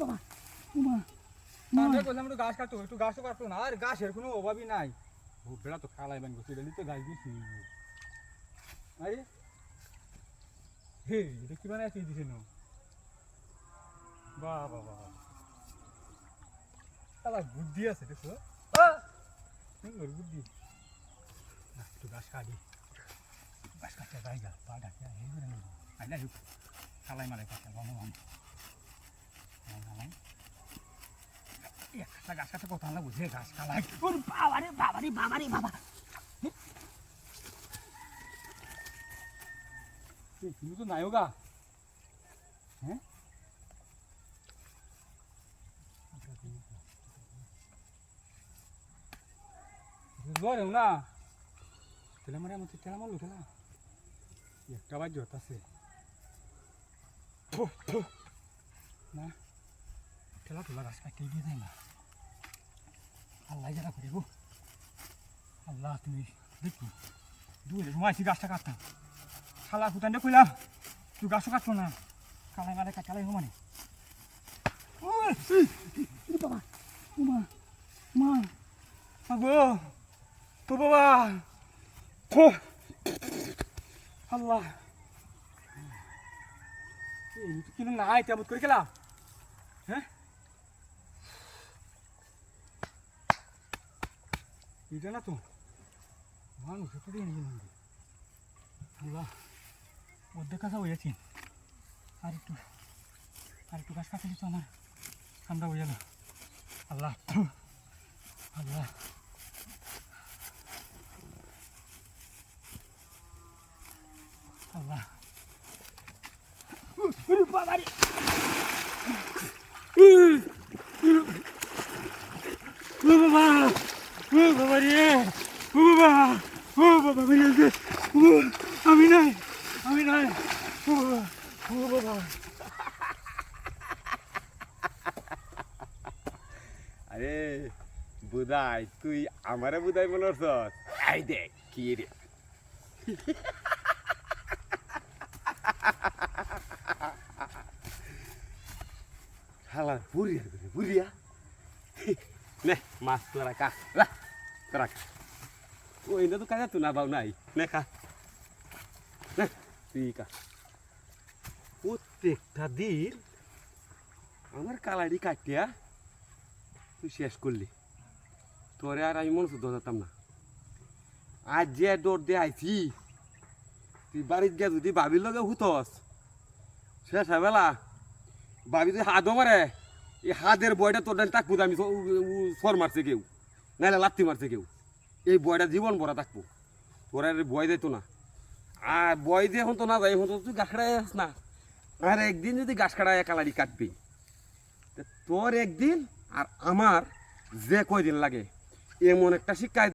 বাবা উমা তাহলে বললাম একটু গাছ কাটতো একটু গাছও কাটতো না। আর গাছের কোনো অভাবই নাই। ও বেড়া তো খালাই বান করছে এটা নিতে গাছ দিয়েছি আরে। হে এটা কি বানায় আছে দিছে না? বাহ বাহ বাহ তালা বুদ্ধি আছে দেখো বুদ্ধি। না, একটু গাছ কাটি গাছ কাটতে যাই গা পা ডাকে হে করে নেব খালাই মারে কাটতে বাবা একটা গাছ কাটতে কথা না বুঝে গাছ খালাই ওর বাবা রে বাবা রে, বাবা তুমি তো নায়গা হ্যাঁ? জ্বর তেলা মারে আমার, তেলা তেলা। একটা আছে না, তেলা তোলা গাছ কাটতে দিয়ে দেয় না। আল্লাহ যারা করে গো। আল্লাহ, তুমি দেখি দূরে ঘুমাইছি গাছটা কাটতাম। খালা ফুটান দিয়ে কইলাম, তুই গাছও কাটছো না। কালাই মালে কাটালাই ও আল্লাহ। এই না নাই তেমন করে গেলাম হ্যাঁ? এটা না তো তো দিয়ে আল্লাহ অর্ধেক কাঁচা হয়েছি আর একটু আর একটু গাছ কাটলে তো আমার আমরা হয়ে গেল আল্লাহ আল্লাহ আল্লাহ ওরে বাবা রে ও বাবা ও বাবা রে ও বাবা ও বাবা মেরে গেছে ও আমি নাই আরে বুদাই, তুই আমারে বুদাই মনে আই দেখ, কি রে? হালা বুড়িয়া বুড়িয়া। নে, মাছ তোরা কা ওই না তো কাজা তুই না বাউ নাই নে খা নে তুই কা প্রত্যেকটা দিন আমার কালারি কাটিয়া তুই শেষ করলি তোরে আর আমি মনে ধরতাম না আজ যে দৌড় দিয়ে আইছি তুই বাড়িতে গিয়ে যদি বাবির লগে হুতস শেষ বেলা বাবি তুই হাতও মারে এই হাতের বয়টা তোর ডাল থাকব আমি সর মারছে কেউ নাহলে লাত্তি মারছে কেউ। এই বয়টা জীবন ভরা থাকব। তোর বয় দিত না। আর বয় দিয়ে এখন তো না যাই এখন তো তুই গাছ কাটাই না। আর একদিন যদি গাছ কাটায় কালারি কাটবি। তোর একদিন আর আমার যে কয়দিন লাগে, এমন একটা শিক্ষা